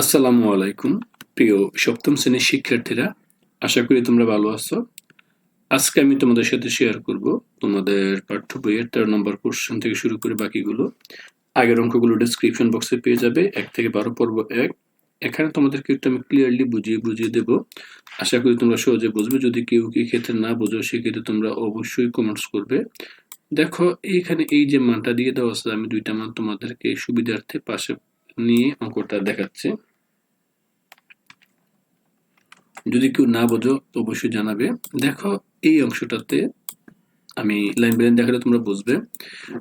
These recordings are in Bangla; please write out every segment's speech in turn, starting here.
আসসালামু আলাইকুম, প্রিয় সপ্তম শ্রেণির শিক্ষার্থীরা। আশা করি তোমরা ভালো আছো। আজকে আমি তোমাদের সাথে শেয়ার করব তোমাদের পাঠ্য বইয়ের তেরো নম্বর কোশ্চেন থেকে শুরু করে বাকিগুলো। আগের অঙ্কগুলো ডিসক্রিপশন বক্সে পেয়ে যাবে, এক থেকে বারো পর্ব এক। এখানে তোমাদেরকে একটু আমি ক্লিয়ারলি বুঝিয়ে বুঝিয়ে দেবো। আশা করি তোমরা সহজে বুঝবে, যদি কেউ কি ক্ষেত্রে না বোঝো, সেক্ষেত্রে তোমরা অবশ্যই কমেন্টস করবে। দেখো, এইখানে এই যে মানটা দিয়ে দেওয়া আছে, আমি দুইটা মান তোমাদেরকে সুবিধার্থে পাশে নিয়ে অঙ্কটা দেখাচ্ছি। যদি কেউ না বোঝো, তো অবশ্যই জানাবে। দেখো, এই অংশটাতে আমি লাইন লাইন দেখালে তোমরা বুঝবে।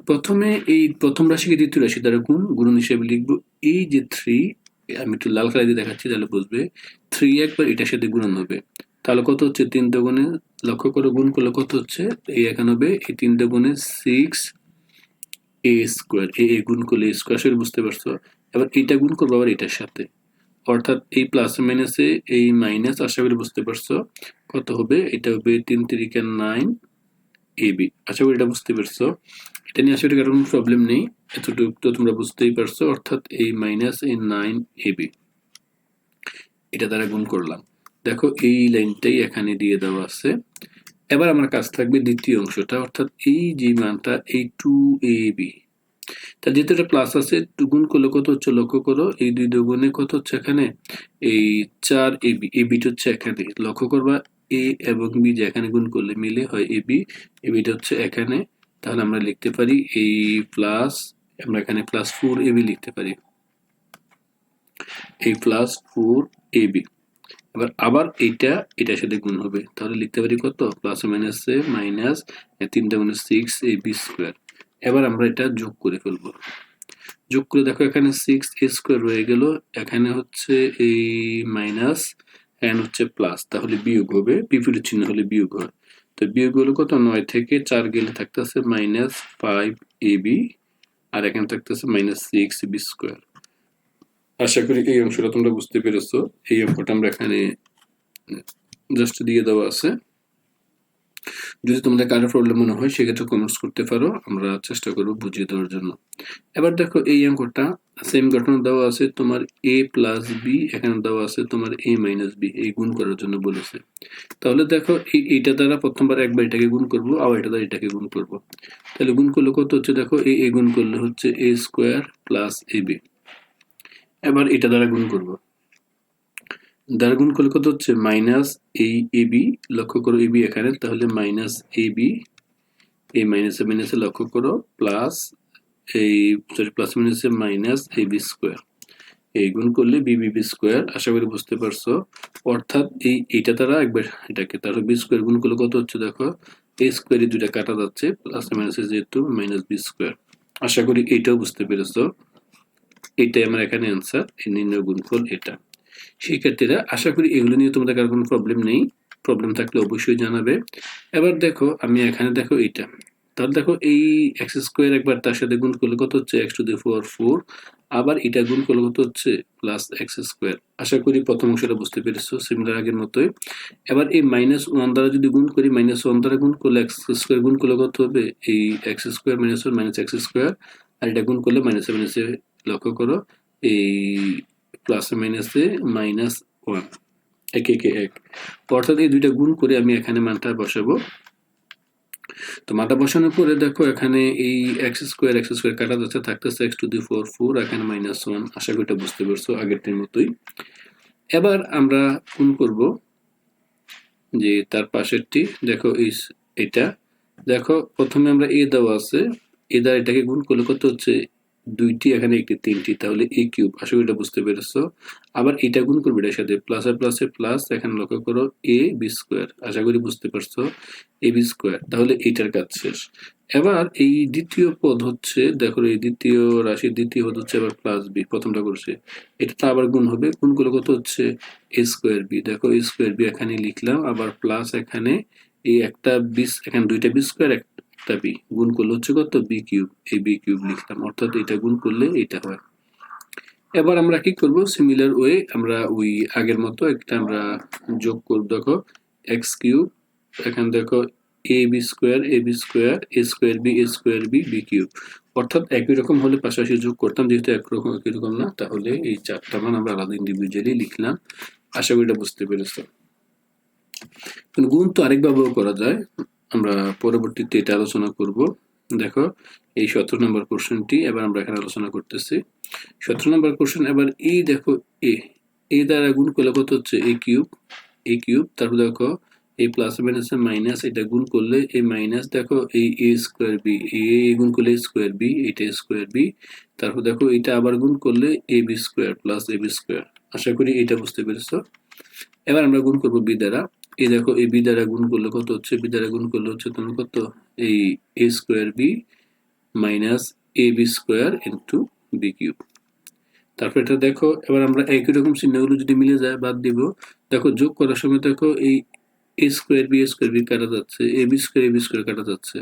প্রথমে এই প্রথম রাশিকে দ্বিতীয় রাশি দ্বারা গুণ গুণ হিসেবে লিখব। এই যে থ্রি আমি একটু লাল কালার দিয়ে দেখাচ্ছি, তাহলে বুঝবে। থ্রি একবার এটার সাথে গুণন হবে। তাহলে কত হচ্ছে? তিন দগুণে লক্ষ্য করে, গুণ করলে কত হচ্ছে? এই এখানে হবে এই তিন দগুণে সিক্স এ স্কোয়ার এ গুণ করলে স্কোয়ার বুঝতে পারছ? এবার এটা গুণ করব আবার এটার সাথে। অর্থাৎ এই প্লাস মাইনাসে এই মাইনাস আশা করি বুঝতে পারছ। কত হবে? এটা হবে তিন তিরিকা নাইন এবি আশা করি এটা বুঝতে পারছ। এটা নিয়ে আসলে কারণ প্রবলেম নেই। এতটুকু তো তোমরা বুঝতেই পারছ। অর্থাৎ এই মাইনাস এই নাইন এবি এটা দ্বারা গুণ করলাম। দেখো এই লাইনটাই এখানে দিয়ে দেওয়া আছে। এবার আমার কাজ থাকবে দ্বিতীয় অংশটা। অর্থাৎ এই যে মানটা, এই টু এ বি তার যেহেতু এটা প্লাস আছে গুণ করলে কত হচ্ছে? লক্ষ্য করো, এই দুই দুগুণে কত হচ্ছে এখানে? এই চার এ বি, এ হচ্ছে এখানে। লক্ষ্য করবা, এ এবং বি যে এখানে গুণ করলে মিলে হয় এ বি, এ বিটা হচ্ছে এখানে। তাহলে আমরা লিখতে পারি এই প্লাস আমরা এখানে প্লাস ফোর এ বি লিখতে পারি। এই প্লাস ফোর এ বি। এবার আবার এইটা, এটার সাথে গুণ হবে। তাহলে লিখতে পারি কত? প্লাস মাইনাসে মাইনাস তিনটা মানে সিক্স এ বি স্কোয়ার এবার আমরা এটা যোগ করে ফেলব। যোগ করে দেখো এখানে সিক্স এ স্কোয়ার রয়ে গেল। এখানে হচ্ছে এই মাইনাস এন হচ্ছে প্লাস তাহলে বিয়োগ হবে বিপরীত চিহ্ন হলে বিয়োগ হয়। তো বিয়োগ হলো কত? নয় থেকে চার গেলে থাকতেছে মাইনাস ফাইভ এ বি আর এখানে থাকতেছে মাইনাস সিক্স বি স্কোয়ার আশা করি এই অংশটা তোমরা বুঝতে পেরেছ। এই অঙ্কটা আমরা এখানে জাস্ট দিয়ে দেওয়া আছে। যদি তোমাদের কারও প্রবলেম মনে হয়, সেক্ষেত্রে কমেন্টস করতে পারো। আমরা চেষ্টা করব বুঝিয়ে দেওয়ার জন্য। এবার দেখো এই অঙ্কটা সেম ঘটনা দেওয়া আছে তোমার এ প্লাস বি এখানে দেওয়া আছে তোমার এ মাইনাস বি এই গুণ করার জন্য বলেছে। তাহলে দেখো, এই, এইটা দ্বারা প্রথমবার একবার এটাকে গুণ করব, আবার এটা দ্বারা এটাকে গুণ করব। তাহলে গুণ করলে কত হচ্ছে দেখো এ এ গুণ করলে হচ্ছে A square plus A B এবার এটা দ্বারা গুণ করব। দ্বারা গুণ করলে কত হচ্ছে? মাইনাস এই এ বি লক্ষ্য করো এ বি এখানে, তাহলে মাইনাস এ বি এই মাইনাসে মাইনাসে লক্ষ্য করো প্লাস এই সরি প্লাস মাইনাসে মাইনাস এ বি স্কোয়ার এই গুণ করলে বি বি বি স্কোয়ার আশা করি বুঝতে পারছ। অর্থাৎ এই এইটা তারা একবার এটাকে, তাহলে বি স্কোয়ার গুণ করলে কত হচ্ছে দেখো? এই স্কোয়ারে দুইটা কাটা যাচ্ছে প্লাস মাইনাসে যেহেতু মাইনাস বি স্কোয়ার আশা করি এইটাও বুঝতে পেরেছ। এটাই আমার এখানে অ্যান্সার এই নির্ণয় গুণফল এটা। শিক্ষার্থীরা আশা করি এগুলো নিয়ে তোমাদের কারও কোনো প্রবলেম নেই। প্রবলেম থাকলে অবশ্যই জানাবে। এবার দেখো, আমি এখানে দেখো এইটা। তাহলে দেখো এই এক্স স্কোয়ার একবার তার সাথে গুণ করলে কত হচ্ছে? X to the four four আবার এটা গুণ করলে কত হচ্ছে? প্লাস এক্স স্কোয়ার আশা করি প্রথম অংশটা বুঝতে পেরেছ সিমিলার আগের মতোই। এবার এই মাইনাস ওয়ান দ্বারা যদি গুণ করি মাইনাস ওয়ান দ্বারা গুণ করলে এক্স স্কোয়ার গুণ করলে কত হবে? এই X square minus one minus X square আর এটা গুণ করলে মাইনাসে মাইনাসে লক্ষ্য করো, এই প্লাস মাইনাসে মাইনাস ওয়ান এক, একে, এক। অর্থাৎ এই দুইটা গুণ করে আমি এখানে মানটা বসাবো। তো মাথা বসানোর পরে দেখো এখানে এই এক্স স্কোয়ার এক্স স্কোয়ার কাটা যাচ্ছে, থাকতেছে X to the four four এখানে মাইনাস ওয়ান আশা করি বুঝতে পারছ আগেরটির মতোই। এবার আমরা গুণ করব যে তার পাশেরটি, দেখো এই এটা। দেখো প্রথমে আমরা এ দেওয়া আছে। এ দ্বারা এটাকে গুণ করলে কত হচ্ছে? দুইটি, এখানে একটি, তিনটি, তাহলে এ কিউব। আশা করি এটা বুঝতে পেরেছ। আবার এটা গুণ করবে এটার সাথে। প্লাস প্লাসে প্লাস এখানে লক্ষ্য করো এ বি স্কোয়ার আশা করি বুঝতে পারছ এ বি স্কোয়ার তাহলে এইটার কাজ শেষ। এবার এই দ্বিতীয় পদ হচ্ছে, দেখো এই দ্বিতীয় রাশির দ্বিতীয় পদ হচ্ছে আবার প্লাস বি প্রথমটা করছে। এটা তো আবার গুণ হবে। গুণ করলে কত হচ্ছে? এ স্কোয়ার বি দেখো এ স্কোয়ার বি এখানে লিখলাম, আবার প্লাস এখানে এই একটা বিস এখানে দুইটা বি স্কোয়ার একটা বি গুণ করলে হচ্ছে কত? বি কিউব এই বি কিউব লিখলাম, অর্থাৎ এটা গুণ করলে এটা হয়। এবার আমরা কি করব? সিমিলার ওয়ে আমরা ওই আগের মতো একটা আমরা যোগ করব। দেখো এক্স কিউব এখানে দেখো A B square A B square A square B A square B B cube অর্থাৎ একই রকম হলে পাশাপাশি যোগ করতাম, যেহেতু একরকম একই রকম না, তাহলে এই চারটা মান আমরা আলাদা ইন্ডিভিজুয়ালি লিখলাম। আশা করি এটা বুঝতে পেরেছ। গুণ তো আরেকভাবেও করা যায়। আমরা পরবর্তীতে এটা আলোচনা করব। দেখো, এই সতেরো নম্বর কোশ্চেনটি এবার আমরা এখানে আলোচনা করতেছি। সতেরো নম্বর কোশ্চেন এবার এই দেখো, এ এ দ্বারা গুণ করলে কত হচ্ছে? এ কিউব এ কিউব, তারপর দেখো এই প্লাস মাইনাস মাইনাস এটা গুণ করলে এই মাইনাস দেখো, এই এ স্কোয়ার বি এ গুণ করলে স্কোয়ার বি এটা স্কোয়ার বি তারপর দেখো, এটা আবার গুণ করলে A B square plus A B square আশা করি এটা বুঝতে পেরেছ। এবার আমরা গুণ করব বি দ্বারা। এই দেখো, এই বি দ্বারা গুণ করলে কত হচ্ছে? বি দ্বারা গুণ করলে হচ্ছে তোমার কত? এই A square B minus A B square into B cube তারপর এটা দেখো, এবার আমরা একই রকম চিহ্নগুলো যদি মিলে যায়, বাদ দিব। দেখো, যোগ করার সময় দেখো, এই A square B A square B কাটা যাচ্ছে A B square A B square কাটা যাচ্ছে।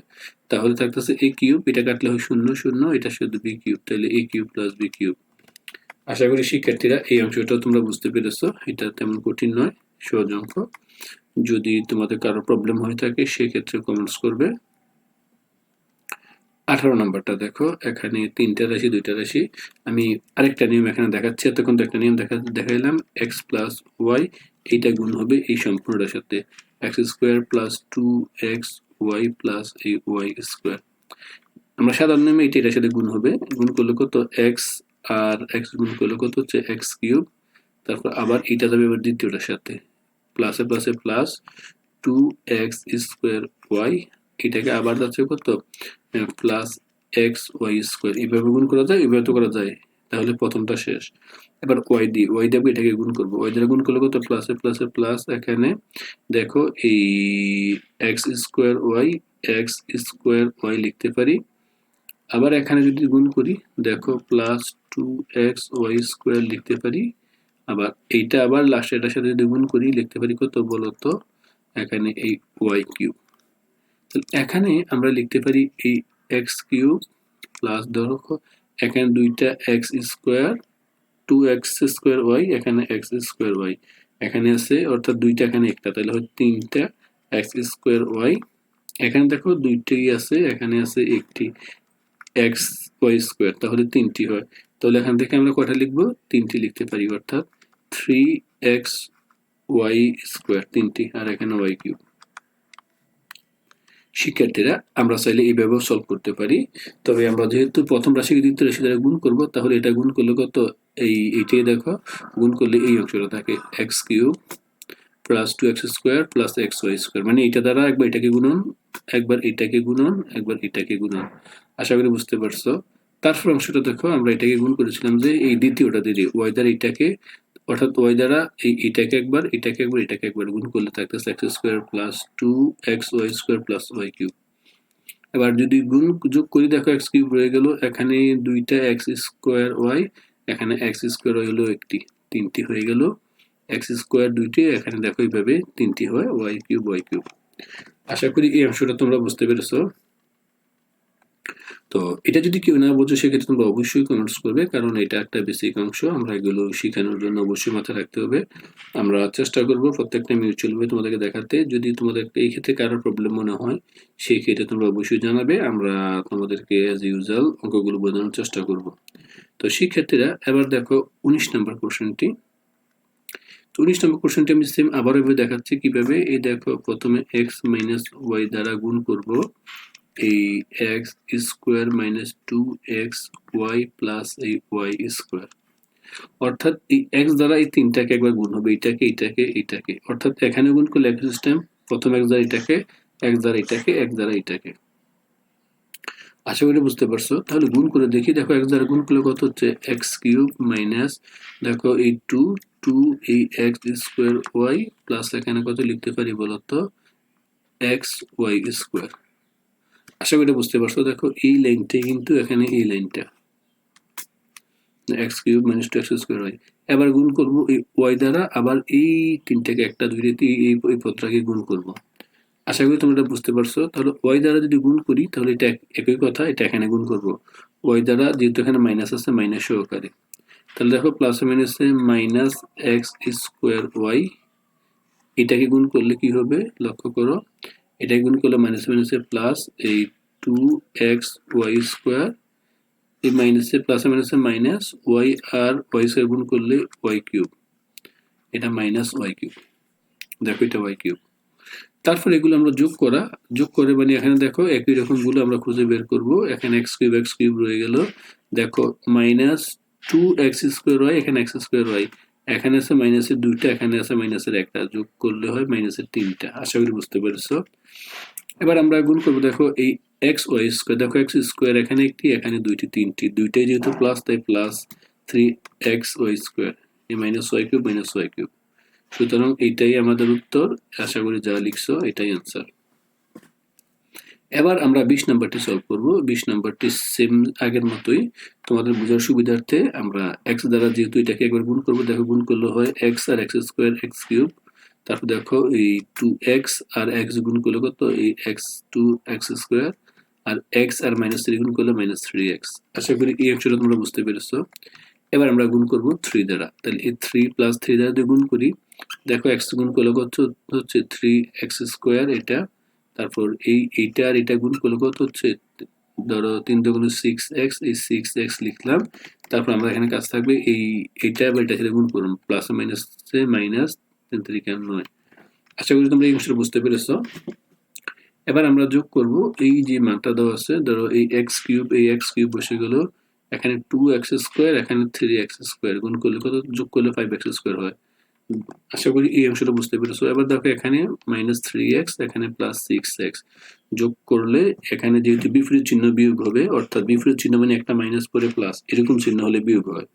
তাহলে থাকতেছে এ কিউব এটা কাটলে হয় শূন্য শূন্য, এটা শুধু বি কিউব তাহলে A cube plus B cube আশা করি শিক্ষার্থীরা এই অংশটা তোমরা বুঝতে পেরেছ, এটা তেমন কঠিন নয়, সহজ অঙ্ক যদি তোমাদের কারও প্রবলেম হয়ে থাকে, সেক্ষেত্রে কমেন্টস করবে। আঠারো নাম্বারটা দেখো, এখানে তিনটা রাশি, দুইটা রাশি। আমি আরেকটা নিয়ম এখানে দেখাচ্ছি, এতক্ষণ তো একটা নিয়ম দেখা দেখাইলাম এক্স প্লাস ওয়াই এইটা গুণ হবে এই সম্পূর্ণটার সাথে। X square plus two X Y plus এই ওয়াই স্কোয়ার আমরা সাধারণ নিয়মে এইটা এটার সাথে গুণ হবে। গুণ করলে কত? এক্স আর এক্স গুণ করলে কত হচ্ছে? এক্স কিউব তারপর আবার এইটা যাবে এবার দ্বিতীয়টার সাথে। প্লাসে প্লাসে plus two X square Y এটাকে আবার যাচ্ছে কত? প্লাস এক্স ওয়াই স্কোয়ার এইভাবে গুণ করা যায় এইভাবে তো করা যায়। তাহলে প্রথমটা শেষ। এবার ওয়াই দিয়ে ওয়াই দিয়ে এটাকে গুণ করব। ওয়াই দ্বারা গুণ করলে কত? প্লাসে প্লাসে প্লাস এখানে দেখো এই X square Y X square Y লিখতে পারি। আবার এখানে যদি গুণ করি, দেখো plus two X Y square লিখতে পারি। আবার এইটা আবার লাস্ট এটার সাথে যদি গুণ করি, লিখতে পারি কত বলতো? এখানে এই ওয়াই কিউব এখানে আমরা লিখতে পারি এই এক্স কিউব প্লাস ধরো এখানে দুইটা X square two X square Y এখানে এক্স স্কোয়ার ওয়াই এখানে আছে, অর্থাৎ দুইটা এখানে একটা, তাহলে হয় তিনটা এক্স স্কোয়ার ওয়াই এখানে দেখো দুইটাই আছে, এখানে আছে একটি এক্স ওয়াই স্কোয়ার তাহলে তিনটি হয়। তাহলে এখান থেকে আমরা কটা লিখব? তিনটি লিখতে পারি, অর্থাৎ স্কোয়ার শিক্ষার্থীরা, আমরা চাইলে এইভাবেও সলভ করতে পারি। তবে আমরা যেহেতু প্রথম রাশিকে দ্বিতীয় রাশি দ্বারা গুণ করব, তাহলে এটা গুণ করলে কত? এই, এইটাই দেখো। গুণ করলে এই অংশটা থাকে X cube plus two X square plus X Y square মানে এটা দ্বারা একবার এটাকে গুণন, একবার এটাকে গুণন, একবার এটাকে গুণন। আশা করি বুঝতে পারছ। তারপর অংশটা দেখো, আমরা এটাকে গুণ করেছিলাম যে এই দ্বিতীয়টা দিয়ে ওয়াই দ্বারা এটাকে অর্থাৎ ওয়াই দ্বারা এই এটাকে একবার এটাকে একবার এটাকে একবার গুণ করলে থাকতেছে X square plus two X Y square plus Y cube এবার যদি গুণ যোগ করি, দেখো এক্স কিউব রয়ে গেল, এখানে দুইটা এক্স স্কোয়ার ওয়াই এখানে এক্স স্কোয়ার ওয়াই হলো একটি, তিনটি হয়ে গেল। এক্স স্কোয়ার দুইটি, এখানে দেখো এইভাবে তিনটি হয় ওয়াই কিউব ওয়াই কিউব আশা করি এই অংশটা তোমরা বুঝতে পেরেছ। তো এটা যদি কেউ না বোঝো, সেক্ষেত্রে তোমরা অবশ্যই কমেন্টস করবে, কারণ এটা একটা বেসিক অংশ। আমরা এগুলো শেখানোর জন্য অবশ্যই মাথায় রাখতে হবে। আমরা চেষ্টা করব প্রত্যেকটা মিউচুয়াল ভাবে তোমাদেরকে দেখাতে। যদি তোমাদের এই ক্ষেত্রে কারোর প্রবলেম মনে হয় সেই ক্ষেত্রে তোমরা অবশ্যই জানাবে। আমরা তোমাদেরকে অ্যাজ ইউজুয়াল অঙ্কগুলো বোঝানোর চেষ্টা করব। তো শিক্ষার্থীরা, এবার দেখো উনিশ নম্বর কোশ্চেনটি তো উনিশ নম্বর কোশ্চেনটি আমি সেম আবারও দেখাচ্ছি কীভাবে? এই দেখো প্রথমে এক্স মাইনাস ওয়াই দ্বারা গুণ করব। এই X square minus two X Y plus এই ওয়াই স্কোয়ার অর্থাৎ এই এক্স দ্বারা এই তিনটাকে একবার গুণ হবে। এইটাকে এইটাকে এইটাকে অর্থাৎ এখানে গুণ করলে এক সিস্টেম প্রথম এক্স দ্বারা এটাকে এক্স দ্বারা এটাকে এক দ্বারা এটাকে। আশা করি বুঝতে পারছ? তাহলে গুণ করে দেখি। দেখো এক্স দ্বারা গুণ করলে কত হচ্ছে? এক্স কিউব মাইনাস দেখো এই টু টু এই এক্স স্কোয়ার ওয়াই প্লাস এখানে কত লিখতে পারি বলতো? এক্স ওয়াই স্কোয়ার আশা করি বুঝতে পারছ। দেখো, এই লাইনটা কিন্তু এখানে এই লাইনটা X cube minus two X square Y এবার গুণ করব এই ওয়াই দ্বারা, আবার এই তিনটাকে একটা দুই এই এই পদটাকে গুণ করব। আশা করি তোমরা বুঝতে পারছ। তাহলে ওয়াই দ্বারা যদি গুণ করি, তাহলে এটা একই কথা, এটা এখানে গুণ করব। ওয়াই দ্বারা যেহেতু এখানে মাইনাস আছে মাইনাস সহকারে তাহলে দেখো প্লাস মাইনাসে মাইনাস এক্স স্কোয়ার ওয়াই এটাকে গুণ করলে কি হবে? লক্ষ্য করো এটা গুণ করলে মাইনাস মাইনাসে প্লাস এই টু এক্স ওয়াই স্কোয়ার এই মাইনাসে প্লাস মাইনাসে মাইনাস ওয়াই আর ওয়াই স্কোয়ার গুণ করলে ওয়াই কিউব এটা মাইনাস ওয়াই কিউব দেখো এটা ওয়াই কিউব তারপর এগুলো আমরা যোগ করা, যোগ করে মানে এখানে দেখো একই রকমগুলো আমরা খুঁজে বের করব, এখানে এক্স কিউব এক্স কিউব রয়ে গেল। দেখো minus two X square Y এখানে এক্স স্কোয়ার ওয়াই এখানে আছে মাইনাসের দুইটা, এখানে আছে মাইনাসের একটা। যোগ করলে হয় মাইনাসের তিনটা। আশা করি বুঝতে পেরেছ? এবার আমরা গুণ করব, দেখো এই এক্স ওয়াই স্কোয়ার দেখো এক্স স্কোয়ার এখানে একটি, এখানে দুইটি, তিনটি। দুইটাই যেহেতু প্লাস তাই plus three X Y square এই minus Y cube minus Y cube সুতরাং এইটাই আমাদের উত্তর। আশা করি যা লিখছো, এটাই অ্যান্সার এবার আমরা বিশ নাম্বারটি সলভ করব। বিশ নাম্বারটি সেম আগের মতোই। তোমাদের বোঝার সুবিধার্থে আমরা এক্স দ্বারা যেহেতু এটাকে একবার গুণ করব, দেখো গুণ করলে হয় এক্স আর এক্স স্কোয়ার এক্স কিউব তারপর দেখো এই টু এক্স আর এক্স গুণ করলে কত? এই এক্স টু এক্স স্কোয়ার আর এক্স আর মাইনাস থ্রি গুণ করলে মাইনাস থ্রি এক্স আশা করি এই অংশটা তোমরা বুঝতে পেরেছ। এবার আমরা গুণ করব থ্রি দ্বারা। তাহলে এই থ্রি প্লাস থ্রি দ্বারা যদি গুণ করি, দেখো এক্স গুণ করলে কত? হচ্ছে থ্রি এক্স স্কোয়ার এটা। তারপর এই, এইটা আর এটা গুণ করলে কত হচ্ছে? ধরো তিন দুগুণ সিক্স এক্স এই সিক্স এক্স লিখলাম, তারপর আমরা এখানে কাজ থাকবে এই, এইটা বা এটা সাথে গুণ করুন প্লাস মাইনাস মাইনাস তিন তারিখে নয় আশা করি তোমরা এই অংশটা বুঝতে পেরেছ। এবার আমরা যোগ করব, এই যে মানটা দেওয়া আছে, ধরো এই এক্স কিউব এই এক্স কিউব বসে গেল, এখানে টু এক্স স্কোয়ার এখানে থ্রি এক্স স্কোয়ার গুণ করলে কত, যোগ করলে ফাইভ এক্স স্কোয়ার হয়। আশা করি এই অংশটা বুঝতে পেরেছ। এবার দেখো এখানে মাইনাস থ্রি এক্স এখানে প্লাস সিক্স এক্স যোগ করলে এখানে যেহেতু বিপরীত চিহ্ন বিয়োগ হবে, অর্থাৎ বিপরীত চিহ্ন মানে একটা মাইনাস পরে প্লাস এরকম চিহ্ন হলে বিয়োগ হয়।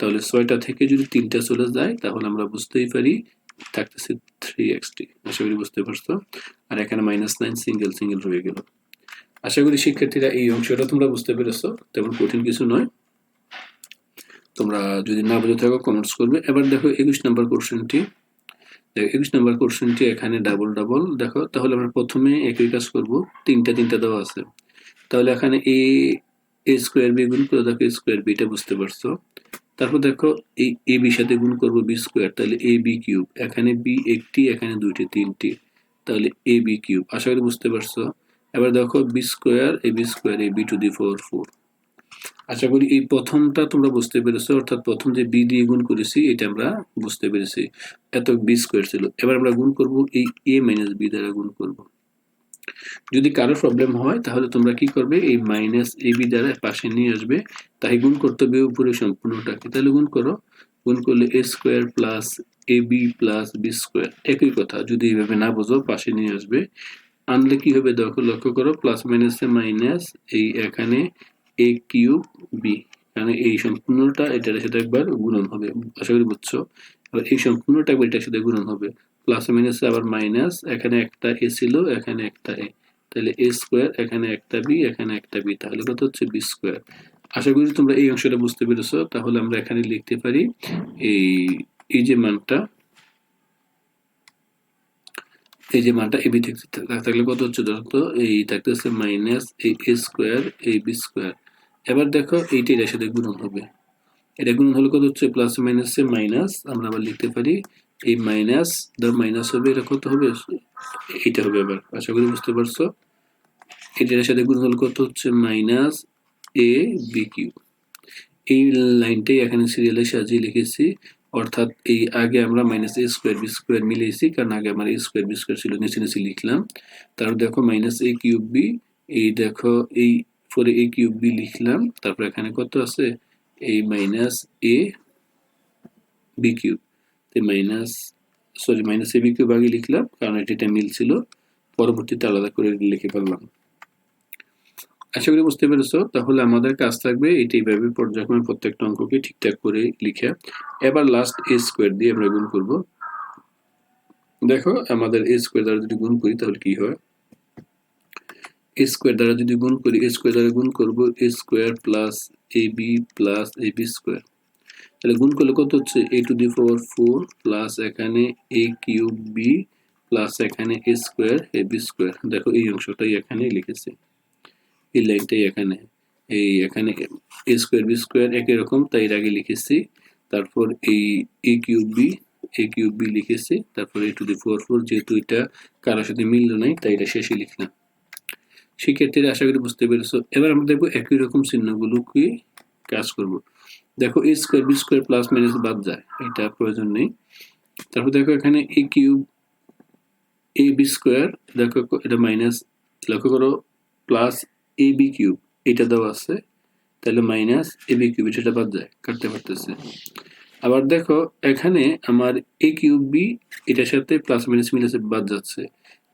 তাহলে ছয়টা থেকে যদি তিনটা চলে যায়, তাহলে আমরা বুঝতেই পারি থাকতেছে থ্রি এক্সটি আশা করি বুঝতে পারছ? আর এখানে মাইনাস নাইন সিঙ্গেল সিঙ্গেল রয়ে গেল। আশা করি শিক্ষার্থীরা এই অংশটা তোমরা বুঝতে পেরেছ। তেমন কঠিন কিছু নয়। তোমরা যদি না বুঝে থাকো কমেন্টস করবে। এবার দেখো একুশ নাম্বার কোশ্চেনটি দেখো, একুশ নাম্বার কোশ্চেনটি এখানে ডাবল ডাবল দেখো, তাহলে আমরা প্রথমে একই কাজ করব। তিনটা তিনটা দেওয়া আছে। তাহলে এখানে এ এ স্কোয়ার বি গুণ করে দেখো স্কোয়ার বিটা বুঝতে পারছ। তারপর দেখো, এই এ বির সাথে গুণ করব বি স্কোয়ার তাহলে এ বি কিউব এখানে বি একটি, এখানে দুইটি, তিনটি। তাহলে এ বি কিউব আশা করি বুঝতে পারছ। এবার দেখো B square A B square A B to the four four আশা করি এই প্রথমটা তোমরা বুঝতে পেরেছ, অর্থাৎ প্রথম যে বি দিয়ে গুণ করেছি, এটা আমরা বুঝতে পেরেছি। এত বি স্কোয়ার ছিল। এবার আমরা গুণ করব এই এ মাইনাস বি দ্বারা গুণ করব। যদি কারও প্রবলেম হয়, তাহলে তোমরা কি করবে? এই মাইনাস এ বি দ্বারা পাশে নিয়ে আসবে। তাই গুণ করতে হবে উপরে সম্পূর্ণটাকে। তাহলে গুণ করো। গুণ করলে A square plus A B plus B square একই কথা। যদি এইভাবে না বোঝো, পাশে নিয়ে আসবে। আনলে কি হবে? দেখো, লক্ষ্য করো প্লাস মাইনাসে মাইনাস এই এখানে এ কিউব বি মানে এই সম্পূর্ণটা এটার সাথে একবার গুণন হবে, আশা করি বুঝছ? এবার এই সম্পূর্ণটা একবার এটার সাথে গুণন হবে প্লাস মাইনাসে আবার মাইনাস এখানে একটা এ ছিল, এখানে একটা এ তাহলে এ স্কোয়ার এখানে একটা বি এখানে একটা বি তাহলে কত হচ্ছে বি স্কোয়ার আশা করি তোমরা এই অংশটা বুঝতে পেরেছ, তাহলে আমরা এখানে লিখতে পারি এই এই যে মানটা, এই যে মানটা এবি থাকলে কত হচ্ছে ধরো তো? এই থাকতেছে মাইনাস এই এ স্কোয়ার এই বি স্কোয়ার এবার দেখো এইটা এটার সাথে গুণন হবে। এটা গুণন হলে কত হচ্ছে? প্লাস মাইনাসে মাইনাস আমরা আবার লিখতে পারি এই মাইনাস ধর মাইনাস হবে, এটা কত হবে? এইটা হবে আবার, আশা করি বুঝতে পারছ? এটার সাথে গুণ হলে কত হচ্ছে? মাইনাস এ বি কিউ এই লাইনটাই এখানে সিরিয়ালে সাজিয়ে লিখেছি, অর্থাৎ এই আগে আমরা minus A square B square মিলিয়েছি কারণ আগে আমার এ স্কোয়ার বি স্কোয়ার ছিল, নিচে নিচে লিখলাম। তারপর দেখো মাইনাস এ কিউব বি এই দেখো এই ফোরে এ কিউব বি লিখলাম, তারপর এখানে কত আছে? এই minus A B cube. Minus sorry minus A B cube আগে লিখলাম, কারণ এটা মিল ছিল, পরবর্তীতে আলাদা করে লিখে ফেললাম। আশা করি বুঝতে পেরেছ, তাহলে আমাদের কাজ থাকবে এটি এইভাবে পর্যায়ক্রমে প্রত্যেকটা অঙ্ককে ঠিকঠাক করে লিখে, এবার লাস্ট এ স্কোয়ার দিয়ে আমরা গুণ করব। দেখো, আমাদের এ স্কোয়ার দ্বারা যদি গুণ করি, তাহলে কি হয়? এ স্কোয়ার দ্বারা যদি গুণ করি এ স্কোয়ার দ্বারা গুণ করব A square plus A B plus A B square তাহলে গুণ করলে কত হচ্ছে? A to the power four plus এখানে এ কিউব বি প্লাস এখানে A square A B square দেখো এই অংশটাই এখানে লিখেছি। এই লাইনটাই এখানে। এই এখানে এ স্কোয়ার বি স্কোয়ার একই রকম, তাই এর আগে লিখেছি। তারপর এই A cube B A cube B লিখেছি। তারপরে টু দি ফোর ফোর যেহেতু এটা কারোর সাথে মিললো নাই, তাই এটা শেষে লিখলাম। শিক্ষার্থীরা আশা করি বুঝতে পেরেছ। এবার আমরা দেখব একই রকম চিহ্নগুলো কি কাজ করব। দেখো A square, B square, plus, minus বাদ যায়, এটা প্রয়োজন নেই। তারপর দেখো এখানে A cube, A B square, দেখো এটা মাইনাস, লক্ষ্য করো, প্লাস এ বি কিউব, এটা দেওয়া আছে, তাহলে মাইনাস এ বি কিউব, এটা বাদ যায়, কাটতে পারতেছে। আবার দেখো এখানে আমার এ কিউব বি, এটার সাথে প্লাস, মাইনাস মিলেছে বাদ যাচ্ছে।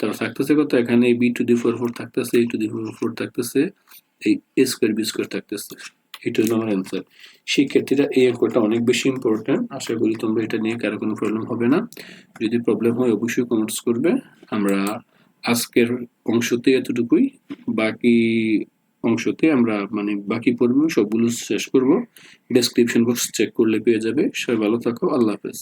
তারপর থাকতেছে কত? এখানে B to the four four থাকতেছে A to the four four থাকতেছে, এই এ স্কোয়ার বি স্কোয়ার থাকতেছে। এটা হলো আমার অ্যান্সার শিক্ষার্থীরা এই অঙ্কটা অনেক বেশি ইম্পর্ট্যান্ট আশা করি তোমরা এটা নিয়ে কারও কোনো প্রবলেম হবে না। যদি প্রবলেম হয়, অবশ্যই কমেন্টস করবে। আমরা আজকের অংশতে এতটুকুই। বাকি অংশতে আমরা মানে বাকি পর্ব সবগুলো শেষ করব। ডেসক্রিপশন বক্স চেক করলে পেয়ে যাবে। সবাই ভালো থাকো। আল্লাহ হাফেজ।